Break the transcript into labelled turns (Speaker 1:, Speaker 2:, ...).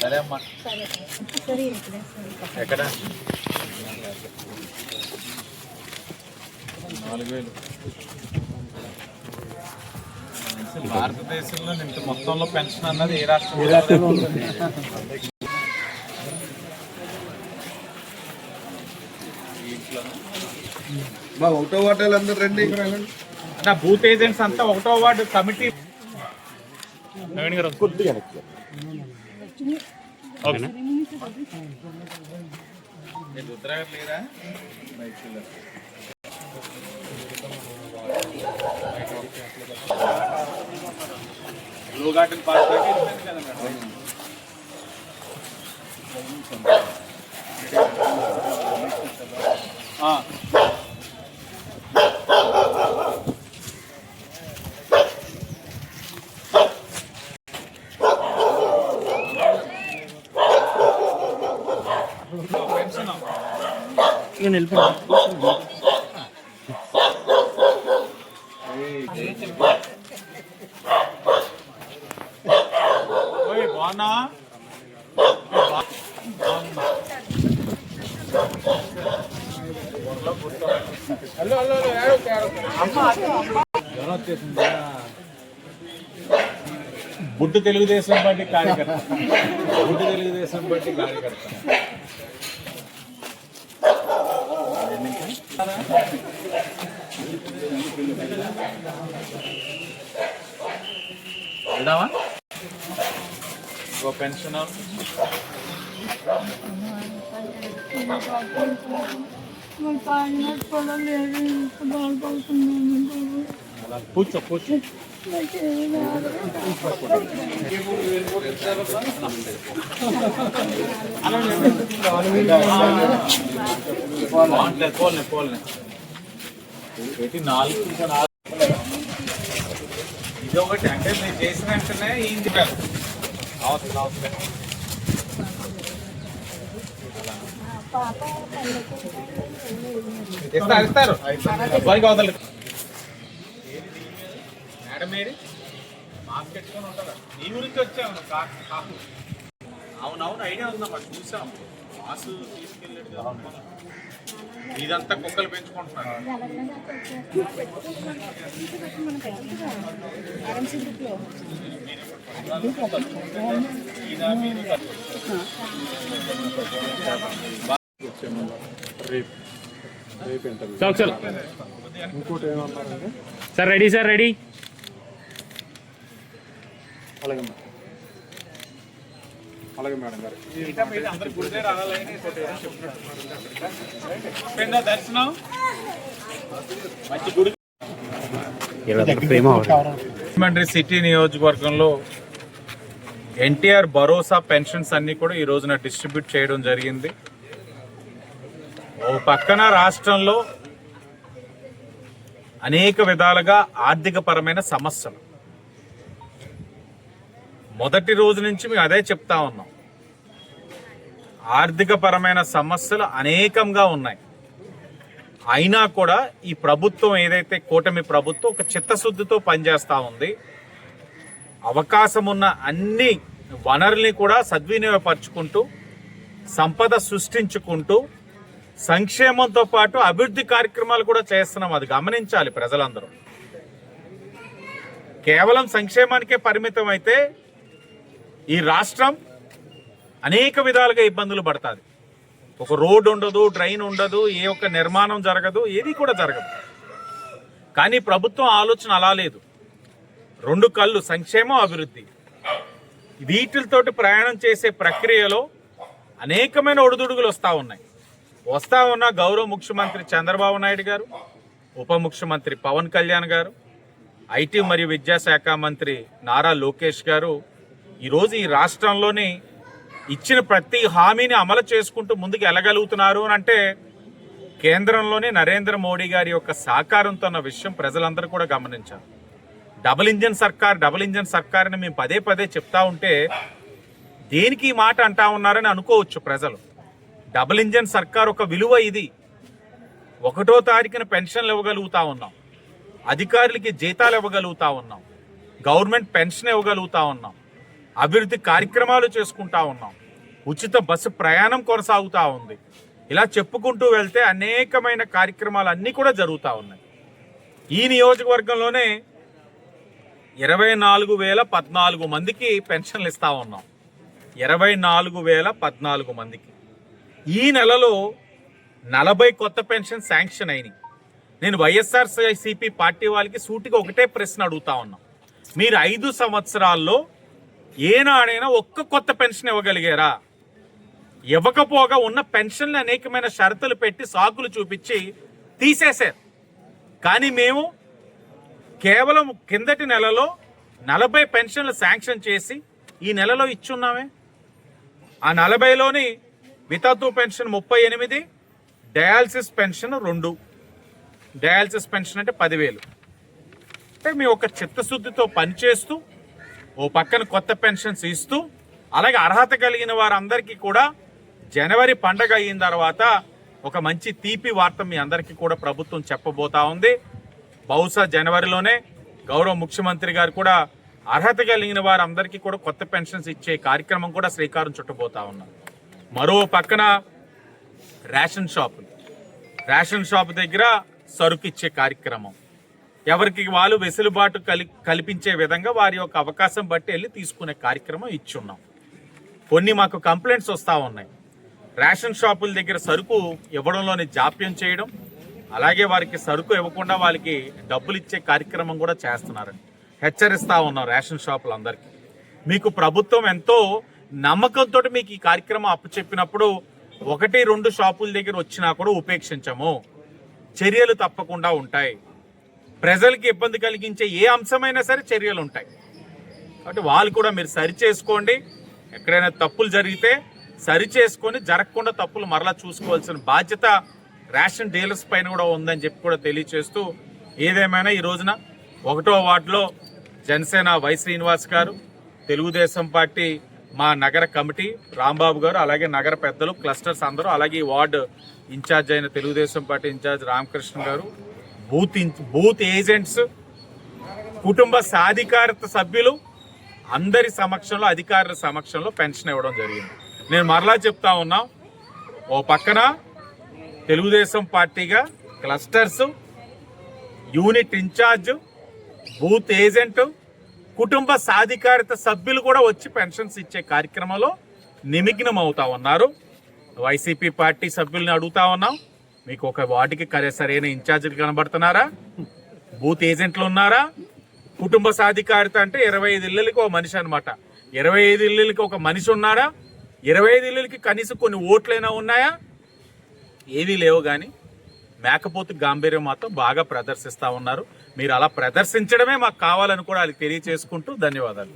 Speaker 1: సరే అమ్మా. ఎక్కడ? నాలుగు వేలు. భారతదేశంలో ఇంత మొత్తంలో పెన్షన్ అన్నది ఏ రాష్ట్రం
Speaker 2: మా ఒకటో వాటాలు అందరు రండి.
Speaker 1: అంటే బూత్ ఏజెంట్స్ అంతా ఒకటో వార్డు కమిటీ
Speaker 2: కొద్దిగా
Speaker 1: మీరు రుద్రగారు లేరా బయటికి వెళ్ళారు. బ్లూ గార్డెన్ పార్క్ కదా మేడం. ఆ. పెన్షన్ బాగున్నా హలో హలో జ్వరం వచ్చేసిందా బుడ్డు తెలుగుదేశం పార్టీ కార్యకర్త బుడ్డు తెలుగుదేశం పార్టీ కార్యకర్త వెళ్దామా? ఓ పెన్షన్ కూర్చో కూర్చో. బాగుంటలేదు పోలే పోలే పెట్టి నాలుగు ఇది ఒకటి అంటే మీరు చేసిన వెంటనే ఏంటి అవసరం అవసరం ఇస్తారు ఇస్తారు. అబ్బాయికి అవతల మేడం ఏది మాస్క్ పెట్టుకొని ఉంటారా? నీ గురించి వచ్చాము కాకు అవునవును ఐడియా ఉందమ్మా చూసాము. మాస్ తీసుకెళ్ళాడు కదా ఇదంతా కుక్కలు పెంచుకుంటున్నారు.
Speaker 3: Sir ready sir ready.
Speaker 2: అలాగే అలాగే మేడం గారు.
Speaker 1: రాజమండ్రి సిటీ నియోజకవర్గంలో ఎన్టీఆర్ భరోసా పెన్షన్స్ అన్ని కూడా ఈ రోజున డిస్ట్రిబ్యూట్ చేయడం జరిగింది. ఓ పక్కన రాష్ట్రంలో అనేక విధాలుగా ఆర్థిక పరమైన సమస్యలు. మొదటి రోజు నుంచి మేము అదే చెప్తా ఉన్నాం. ఆర్థిక పరమైన సమస్యలు అనేకంగా ఉన్నాయి. అయినా కూడా ఈ ప్రభుత్వం ఏదైతే కూటమి ప్రభుత్వం ఒక చిత్తశుద్ధితో పనిచేస్తూ ఉంది. అవకాశం ఉన్న అన్ని వనరుల్ని కూడా సద్వినియోగపరుచుకుంటూ సంపద సృష్టించుకుంటూ సంక్షేమంతో పాటు అభివృద్ధి కార్యక్రమాలు కూడా చేస్తున్నాం. అది గమనించాలి ప్రజలందరూ. కేవలం సంక్షేమానికే పరిమితం అయితే ఈ రాష్ట్రం అనేక విధాలుగా ఇబ్బందులు పడుతుంది. ఒక రోడ్డు ఉండదు ట్రైన్ ఉండదు ఏ ఒక్క నిర్మాణం జరగదు ఏది కూడా జరగదు. కానీ ప్రభుత్వం ఆలోచన అలా లేదు. రెండు కళ్ళు సంక్షేమం అభివృద్ధి. వీటితోటి ప్రయాణం చేసే ప్రక్రియలో అనేకమైన ఒడిదుడుగులు వస్తూ ఉన్నాయి. వస్తా ఉన్న గౌరవ ముఖ్యమంత్రి చంద్రబాబు నాయుడు గారు ఉప ముఖ్యమంత్రి పవన్ కళ్యాణ్ గారు ఐటీ మరియు విద్యాశాఖ మంత్రి నారా లోకేష్ గారు ఈరోజు ఈ రాష్ట్రంలోని ఇచ్చిన ప్రతి హామీని అమలు చేసుకుంటూ ముందుకు వెళ్ళగలుగుతున్నారు అని అంటే కేంద్రంలోని నరేంద్ర మోడీ గారి యొక్క సహకారంతో ఉన్న విషయం ప్రజలందరూ కూడా గమనించారు. డబుల్ ఇంజన్ సర్కార్ డబుల్ ఇంజన్ సర్కార్ అని మేము పదే పదే చెప్తా ఉంటే దేనికి ఈ మాట అంటా ఉన్నారని అనుకోవచ్చు ప్రజలు. డబుల్ ఇంజన్ సర్కార్ ఒక విలువ ఇది. ఒకటో తారీఖున పెన్షన్లు ఇవ్వగలుగుతా ఉన్నాం. అధికారులకి జీతాలు ఇవ్వగలుగుతా ఉన్నాం. గవర్నమెంట్ పెన్షన్ ఇవ్వగలుగుతా ఉన్నాం. అభివృద్ధి కార్యక్రమాలు చేసుకుంటా ఉన్నాం. ఉచిత బస్సు ప్రయాణం కొనసాగుతూ ఉంది. ఇలా చెప్పుకుంటూ వెళ్తే అనేకమైన కార్యక్రమాలు అన్నీ కూడా జరుగుతూ ఉన్నాయి. ఈ నియోజకవర్గంలోనే ఇరవై నాలుగు వేల పద్నాలుగు మందికి పెన్షన్లు ఇస్తూ ఉన్నాం. ఇరవై నాలుగు వేల పద్నాలుగు మందికి. ఈ నెలలో నలభై కొత్త పెన్షన్ శాంక్షన్ అయినాయి. నేను వైఎస్ఆర్ సిపి పార్టీ వాళ్ళకి సూటిగా ఒకటే ప్రశ్న అడుగుతా ఉన్నా. మీరు ఐదు సంవత్సరాల్లో ఏనాడైనా ఒక్క కొత్త పెన్షన్ ఇవ్వగలిగారా? ఇవ్వకపోగా ఉన్న పెన్షన్లు అనేకమైన షరతులు పెట్టి సాకులు చూపించి తీసేశారు. కానీ మేము కేవలం కిందటి నెలలో నలభై పెన్షన్లు శాంక్షన్ చేసి ఈ నెలలో ఇచ్చున్నామే. ఆ నలభైలోని వితత్తు పెన్షన్ ముప్పై ఎనిమిది డయాలసిస్ పెన్షన్ రెండు. డయాలసిస్ పెన్షన్ అంటే పదివేలు. అంటే మీ ఒక చిత్తశుద్ధితో పనిచేస్తూ ఓ పక్కన కొత్త పెన్షన్స్ ఇస్తూ అలాగే అర్హత కలిగిన వారందరికీ కూడా జనవరి పండగ అయిన తర్వాత ఒక మంచి తీపి వార్త మీ అందరికీ కూడా ప్రభుత్వం చెప్పబోతా ఉంది. బహుశా జనవరిలోనే గౌరవ ముఖ్యమంత్రి గారు కూడా అర్హత కలిగిన వారందరికీ కూడా కొత్త పెన్షన్స్ ఇచ్చే కార్యక్రమం కూడా శ్రీకారం చుట్టబోతా ఉన్నారు. మరో పక్కన రేషన్ షాపులు రేషన్ షాప్ దగ్గర సరుకు ఇచ్చే కార్యక్రమం. ఎవరికి వాళ్ళు వెసులుబాటు కలి కల్పించే విధంగా వారి యొక్క అవకాశం బట్టి వెళ్ళి తీసుకునే కార్యక్రమం ఇచ్చున్నాం. కొన్ని మాకు కంప్లైంట్స్ వస్తూ ఉన్నాయి. రేషన్ షాపుల దగ్గర సరుకు ఇవ్వడంలోని జాప్యం చేయడం అలాగే వారికి సరుకు ఇవ్వకుండా వాళ్ళకి డబ్బులు ఇచ్చే కార్యక్రమం కూడా చేస్తున్నారండి హెచ్చరిస్తూ ఉన్నాం రేషన్ షాపులందరికీ. మీకు ప్రభుత్వం ఎంతో నమ్మకంతో మీకు ఈ కార్యక్రమం అప్పచెప్పినప్పుడు ఒకటి రెండు షాపుల దగ్గర వచ్చినా కూడా ఉపేక్షించము. చర్యలు తప్పకుండా ఉంటాయి. ప్రజలకి ఇబ్బంది కలిగించే ఏ అంశమైనా సరే చర్యలు ఉంటాయి. కాబట్టి వాళ్ళు కూడా మీరు సరి చేసుకోండి. ఎక్కడైనా తప్పులు జరిగితే సరి చేసుకొని జరగకుండా తప్పులు మరలా చూసుకోవాల్సిన బాధ్యత రేషన్ డీలర్స్ పైన కూడా ఉందని చెప్పి కూడా తెలియచేస్తూ ఏదేమైనా ఈ రోజున ఒకటో వార్డులో జనసేన వై శ్రీనివాస్ గారు తెలుగుదేశం పార్టీ మా నగర కమిటీ రాంబాబు గారు అలాగే నగర పెద్దలు క్లస్టర్స్ అందరూ అలాగే ఈ వార్డు ఇన్ఛార్జ్ అయిన తెలుగుదేశం పార్టీ ఇన్ఛార్జ్ రామకృష్ణ గారు బూత్ బూత్ ఏజెంట్స్ కుటుంబ సాధికారత సభ్యులు అందరి సమక్షంలో అధికారుల సమక్షంలో పెన్షన్ ఇవ్వడం జరిగింది. నేను మరలా చెప్తా ఉన్నా ఓ పక్కన తెలుగుదేశం పార్టీగా clusters unit incharge booth agent కుటుంబ సాధికారిత సభ్యులు కూడా వచ్చి పెన్షన్స్ ఇచ్చే కార్యక్రమంలో నిమగ్నం అవుతా ఉన్నారు. వైసీపీ పార్టీ సభ్యుల్ని అడుగుతా ఉన్నాం. మీకు ఒక వాటికి కరే సరైన ఇన్ఛార్జీలు కనబడుతున్నారా? బూత్ ఏజెంట్లు ఉన్నారా? కుటుంబ సాధికారిత అంటే ఇరవై ఐదు ఇళ్ళకి ఒక మనిషి అనమాట ఇరవై ఐదు ఇళ్ళకి ఒక మనిషి ఉన్నారా? ఇరవై ఐదు ఇళ్ళకి కనీసం కొన్ని ఓట్లైనా ఉన్నాయా? ఏవీ లేవు కానీ మేకపోతు గాంభీర్యం మాత్రం బాగా ప్రదర్శిస్తూ ఉన్నారు. మీరు అలా ప్రదర్శించడమే మాకు కావాలని కూడా వాళ్ళకి తెలియచేసుకుంటూ ధన్యవాదాలు.